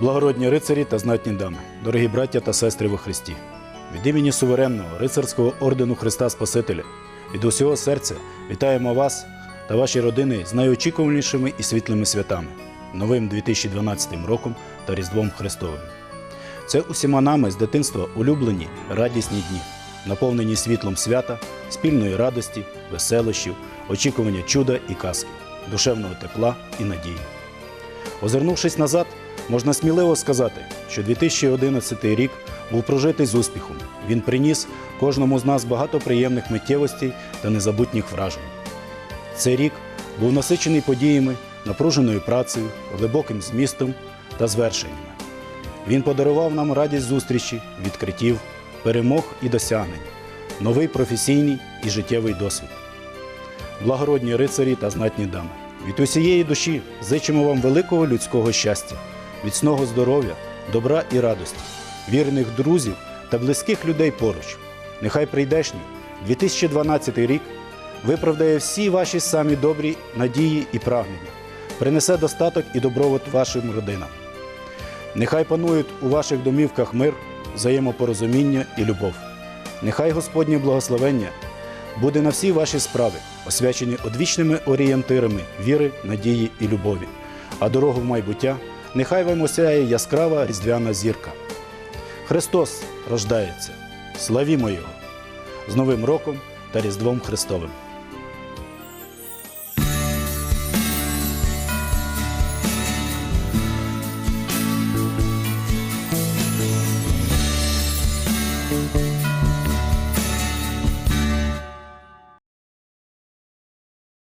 Благородні рицарі та знатні дами, дорогі браття та сестри во Христі, від імені суверенного рицарського ордену Христа Спасителя від усього серця вітаємо вас та ваші родини з найочікуванішими і світлими святами, новим 2012 роком та Різдвом Христовим. Це усіма нами з дитинства улюблені радісні дні, наповнені світлом свята, спільної радості, веселощів, очікування чуда і казки, душевного тепла і надії. Озирнувшись назад, можна сміливо сказати, що 2011 рік був прожитий з успіхом. Він приніс кожному з нас багато приємних миттєвостей та незабутніх вражень. Цей рік був насичений подіями, напруженою працею, глибоким змістом та звершеннями. Він подарував нам радість зустрічі, відкриттів, перемог і досягнень, новий професійний і життєвий досвід. Благородні рицарі та знатні дами. Від усієї душі зичимо вам великого людського щастя, міцного здоров'я, добра і радості, вірних друзів та близьких людей поруч. Нехай прийдешній 2012 рік виправдає всі ваші самі добрі надії і прагнення, принесе достаток і добробут вашим родинам. Нехай панують у ваших домівках мир, взаємопорозуміння і любов. Нехай Господнє благословення буде на всі ваші справи, освячені одвічними орієнтирами віри, надії і любові. А дорогу в майбуття нехай вам осяє яскрава різдвяна зірка. Христос рождається. Славімо Його! З Новим роком та Різдвом Христовим!